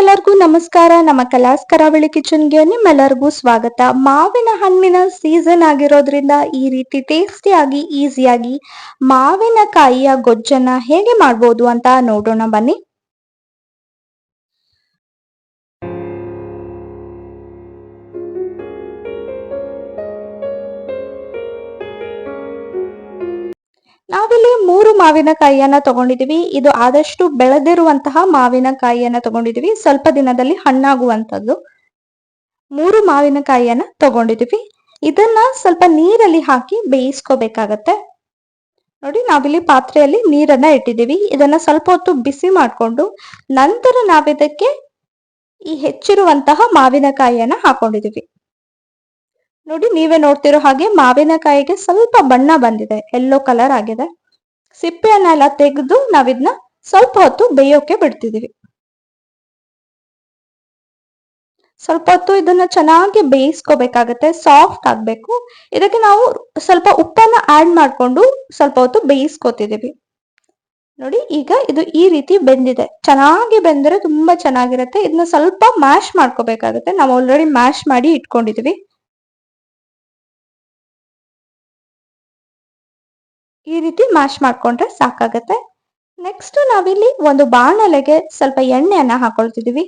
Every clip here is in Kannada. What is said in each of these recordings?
ಎಲ್ಲರಿಗೂ ನಮಸ್ಕಾರ. ನಮ್ಮ ಕಲಾಸ್ ಕರಾವಳಿ ಕಿಚನ್ಗೆ ನಿಮ್ಮೆಲ್ಲರಿಗೂ ಸ್ವಾಗತ. ಮಾವಿನ ಹಣ್ಣಿನ ಸೀಸನ್ ಆಗಿರೋದ್ರಿಂದ ಈ ರೀತಿ ಟೇಸ್ಟಿಯಾಗಿ, ಈಸಿಯಾಗಿ ಮಾವಿನಕಾಯಿಯ ಗೊಜ್ಜನ್ನ ಹೇಗೆ ಮಾಡ್ಬೋದು ಅಂತ ನೋಡೋಣ ಬನ್ನಿ. ಮೂರು ಮಾವಿನಕಾಯಿಯನ್ನ ತಗೊಂಡಿದೀವಿ. ಇದು ಆದಷ್ಟು ಬೆಳೆದಿರುವಂತಹ ಮಾವಿನಕಾಯಿಯನ್ನ ತಗೊಂಡಿದೀವಿ. ಸ್ವಲ್ಪ ದಿನದಲ್ಲಿ ಹಣ್ಣಾಗುವಂತದ್ದು ಮೂರು ಮಾವಿನಕಾಯಿಯನ್ನ ತಗೊಂಡಿದೀವಿ. ಇದನ್ನ ಸ್ವಲ್ಪ ನೀರಲ್ಲಿ ಹಾಕಿ ಬೇಯಿಸ್ಕೋಬೇಕಾಗತ್ತೆ. ನೋಡಿ, ನಾವಿಲ್ಲಿ ಪಾತ್ರೆಯಲ್ಲಿ ನೀರನ್ನ ಇಟ್ಟಿದ್ದೀವಿ ಇದನ್ನ ಸ್ವಲ್ಪ ಹೊತ್ತು ಬಿಸಿ ಮಾಡಿಕೊಂಡು ನಂತರ ನಾವಿದಕ್ಕೆ ಈ ಹೆಚ್ಚಿರುವಂತಹ ಮಾವಿನಕಾಯಿಯನ್ನ ಹಾಕೊಂಡಿದೀವಿ. ನೋಡಿ, ನೀವೇ ನೋಡ್ತಿರೋ ಹಾಗೆ ಮಾವಿನಕಾಯಿಗೆ ಸ್ವಲ್ಪ ಬಣ್ಣ ಬಂದಿದೆ. ಎಲ್ಲೋ ಕಲರ್ ಆಗಿದೆ. ಸಿಪ್ಪೆಯನ್ನೆಲ್ಲ ತೆಗೆದು ನಾವಿದ್ನ ಸ್ವಲ್ಪ ಹೊತ್ತು ಬೇಯೋಕೆ ಬಿಡ್ತಿದೀವಿ. ಸ್ವಲ್ಪ ಹೊತ್ತು ಇದನ್ನ ಚೆನ್ನಾಗಿ ಬೇಯಿಸ್ಕೋಬೇಕಾಗತ್ತೆ ಸಾಫ್ಟ್ ಆಗ್ಬೇಕು. ಇದಕ್ಕೆ ನಾವು ಸ್ವಲ್ಪ ಉಪ್ಪನ್ನ ಆಡ್ ಮಾಡ್ಕೊಂಡು ಸ್ವಲ್ಪ ಹೊತ್ತು ಬೇಯಿಸ್ಕೊತಿದೀವಿ. ನೋಡಿ, ಈಗ ಇದು ಈ ರೀತಿ ಬೆಂದಿದೆ. ಚೆನ್ನಾಗಿ ಬೆಂದರೆ ತುಂಬಾ ಚೆನ್ನಾಗಿರುತ್ತೆ. ಇದನ್ನ ಸ್ವಲ್ಪ ಮ್ಯಾಶ್ ಮಾಡ್ಕೋಬೇಕಾಗತ್ತೆ. ನಾವು ಆಲ್ರೆಡಿ ಮ್ಯಾಶ್ ಮಾಡಿ ಇಟ್ಕೊಂಡಿದೀವಿ. ಈ ರೀತಿ ಮ್ಯಾಶ್ ಮಾಡ್ಕೊಂಡ್ರೆ ಸಾಕಾಗತ್ತೆ. ನೆಕ್ಸ್ಟ್ ನಾವಿಲ್ಲಿ ಒಂದು ಬಾಣಲೆಗೆ ಸ್ವಲ್ಪ ಎಣ್ಣೆಯನ್ನ ಹಾಕೊಳ್ತಿದೀವಿ.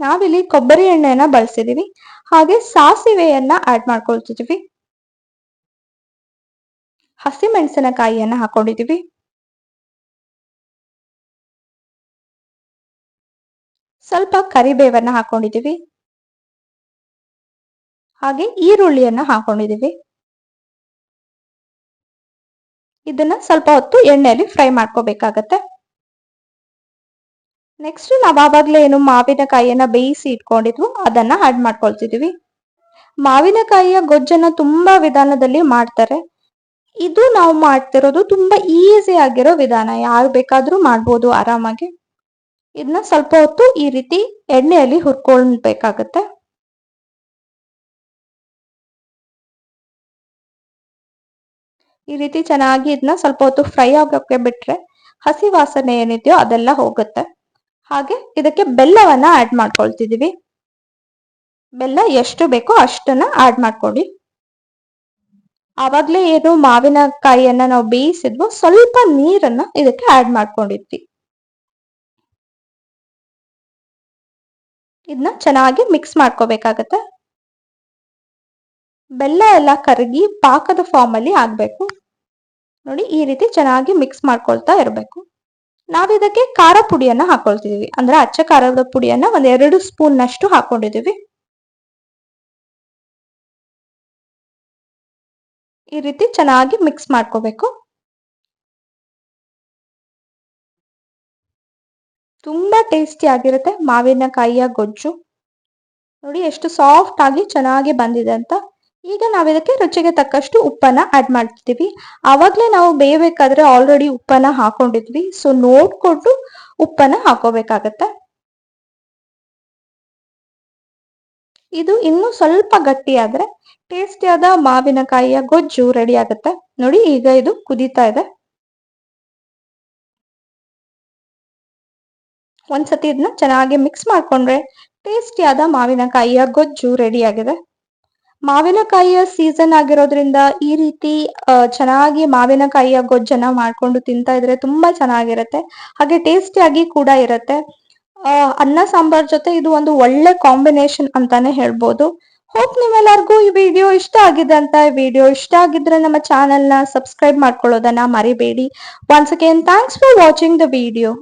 ನಾವಿಲ್ಲಿ ಕೊಬ್ಬರಿ ಎಣ್ಣೆಯನ್ನ ಬಳಸಿದೀವಿ. ಹಾಗೆ ಸಾಸಿವೆಯನ್ನ ಆಡ್ ಮಾಡ್ಕೊಳ್ತಿದೀವಿ. ಹಸಿ ಮೆಣಸಿನಕಾಯಿಯನ್ನ ಹಾಕೊಂಡಿದೀವಿ. ಸ್ವಲ್ಪ ಕರಿಬೇವನ್ನ ಹಾಕೊಂಡಿದೀವಿ. ಹಾಗೆ ಈರುಳ್ಳಿಯನ್ನ ಹಾಕೊಂಡಿದೀವಿ. ಇದನ್ನ ಸ್ವಲ್ಪ ಹೊತ್ತು ಎಣ್ಣೆಯಲ್ಲಿ ಫ್ರೈ ಮಾಡ್ಕೋಬೇಕಾಗತ್ತೆ. ನೆಕ್ಸ್ಟ್ ನಾವು ಆವಾಗ್ಲೇ ಏನು ಮಾವಿನಕಾಯಿಯನ್ನ ಬೇಯಿಸಿ ಇಟ್ಕೊಂಡಿದ್ವು, ಅದನ್ನ ಆಡ್ ಮಾಡ್ಕೊಳ್ತಿದೀವಿ. ಮಾವಿನಕಾಯಿಯ ಗೊಜ್ಜನ್ನ ತುಂಬಾ ವಿಧಾನದಲ್ಲಿ ಮಾಡ್ತಾರೆ. ಇದು ನಾವು ಮಾಡ್ತಿರೋದು ತುಂಬಾ ಈಸಿ ಆಗಿರೋ ವಿಧಾನ, ಯಾರು ಬೇಕಾದ್ರೂ ಮಾಡ್ಬೋದು ಆರಾಮಾಗಿ. ಇದನ್ನ ಸ್ವಲ್ಪ ಹೊತ್ತು ಈ ರೀತಿ ಎಣ್ಣೆಯಲ್ಲಿ ಹುರ್ಕೊಳ್ಬೇಕಾಗತ್ತೆ. ಈ ರೀತಿ ಚೆನ್ನಾಗಿ ಇದನ್ನ ಸ್ವಲ್ಪ ಹೊತ್ತು ಫ್ರೈ ಆಗೋಕೆ ಬಿಟ್ರೆ ಹಸಿ ವಾಸನೆ ಏನಿದೆಯೋ ಅದೆಲ್ಲ ಹೋಗುತ್ತೆ. ಹಾಗೆ ಇದಕ್ಕೆ ಬೆಲ್ಲವನ್ನ ಆಡ್ ಮಾಡ್ಕೊಳ್ತಿದೀವಿ. ಬೆಲ್ಲ ಎಷ್ಟು ಬೇಕೋ ಅಷ್ಟನ್ನ ಆಡ್ ಮಾಡ್ಕೊಳ್ಳಿ. ಆವಾಗ್ಲೇ ಏನು ಮಾವಿನಕಾಯಿಯನ್ನ ನಾವು ಬೇಯಿಸಿದ್ವು ಸ್ವಲ್ಪ ನೀರನ್ನ ಇದಕ್ಕೆ ಆಡ್ ಮಾಡ್ಕೊಂಡಿದ್ವಿ. ಇದನ್ನ ಚೆನ್ನಾಗಿ ಮಿಕ್ಸ್ ಮಾಡ್ಕೋಬೇಕಾಗತ್ತೆ. ಬೆಲ್ಲ ಎಲ್ಲ ಕರಗಿ ಪಾಕದ ಫಾರ್ಮ್ ಅಲ್ಲಿ ಆಗ್ಬೇಕು ನೋಡಿ, ಈ ರೀತಿ ಚೆನ್ನಾಗಿ ಮಿಕ್ಸ್ ಮಾಡ್ಕೊಳ್ತಾ ಇರಬೇಕು. ನಾವಿದಕ್ಕೆ ಖಾರ ಪುಡಿಯನ್ನ ಹಾಕೊಳ್ತಿದೀವಿ. ಅಂದ್ರೆ ಅಚ್ಚ ಖಾರದ ಪುಡಿಯನ್ನ ಒಂದ್ ಎರಡು ಸ್ಪೂನ್ ನಷ್ಟು ಹಾಕೊಂಡಿದೀವಿ. ಈ ರೀತಿ ಚೆನ್ನಾಗಿ ಮಿಕ್ಸ್ ಮಾಡ್ಕೋಬೇಕು. ತುಂಬಾ ಟೇಸ್ಟಿ ಆಗಿರುತ್ತೆ. ಮಾವಿನಕಾಯಿಯ ಗೊಜ್ಜು. ನೋಡಿ, ಎಷ್ಟು ಸಾಫ್ಟ್ ಆಗಿ ಚೆನ್ನಾಗಿ ಬಂದಿದೆ ಅಂತ. ಈಗ ನಾವು ಇದಕ್ಕೆ ರುಚಿಗೆ ತಕ್ಕಷ್ಟು ಉಪ್ಪನ್ನ ಆಡ್ ಮಾಡ್ತಿದ್ದೀವಿ. ಆವಾಗ್ಲೇ ನಾವು ಬೇಯಬೇಕಾದ್ರೆ ಆಲ್ರೆಡಿ ಉಪ್ಪನ್ನ ಹಾಕೊಂಡಿದ್ವಿ. ಸೊ ನೋಡ್ಕೊಂಡು ಉಪ್ಪನ್ನ ಹಾಕೋಬೇಕಾಗತ್ತೆ. ಇದು ಇನ್ನು ಸ್ವಲ್ಪ ಗಟ್ಟಿ ಆದ್ರೆ ಟೇಸ್ಟಿಯಾದ ಮಾವಿನಕಾಯಿಯ ಗೊಜ್ಜು ರೆಡಿ ಆಗುತ್ತೆ ನೋಡಿ, ಈಗ ಇದು ಕುದೀತಾ ಇದೆ. ಒಂದ್ಸತಿ ಇದನ್ನ ಚೆನ್ನಾಗಿ ಮಿಕ್ಸ್ ಮಾಡ್ಕೊಂಡ್ರೆ ಟೇಸ್ಟಿಯಾದ ಮಾವಿನಕಾಯಿಯ ಗೊಜ್ಜು ರೆಡಿ ಆಗಿದೆ ಮಾವಿನಕಾಯಿಯ ಸೀಸನ್ ಆಗಿರೋದ್ರಿಂದ ಈ ರೀತಿ ಚೆನ್ನಾಗಿ ಮಾವಿನಕಾಯಿಯ ಗೊಜ್ಜನ್ನ ಮಾಡ್ಕೊಂಡು ತಿಂತಾ ಇದ್ರೆ ತುಂಬಾ ಚೆನ್ನಾಗಿರುತ್ತೆ. ಹಾಗೆ ಟೇಸ್ಟಿಯಾಗಿ ಕೂಡ ಇರುತ್ತೆ. ಅನ್ನ ಸಾಂಬಾರ್ ಜೊತೆ ಇದು ಒಂದು ಒಳ್ಳೆ ಕಾಂಬಿನೇಷನ್ ಅಂತಾನೆ ಹೇಳ್ಬೋದು. ಹೋಪ್ ನಿಮ್ಮೆಲ್ಲರಿಗೂ ಈ ವಿಡಿಯೋ ಇಷ್ಟ ಆಗಿದೆ ಅಂತ ಈ ವಿಡಿಯೋ ಇಷ್ಟ ಆಗಿದ್ರೆ ನಮ್ಮ ಚಾನೆಲ್ನ ಸಬ್ಸ್ಕ್ರೈಬ್ ಮಾಡ್ಕೊಳ್ಳೋದನ್ನ ಮರಿಬೇಡಿ. Once again thanks for watching the video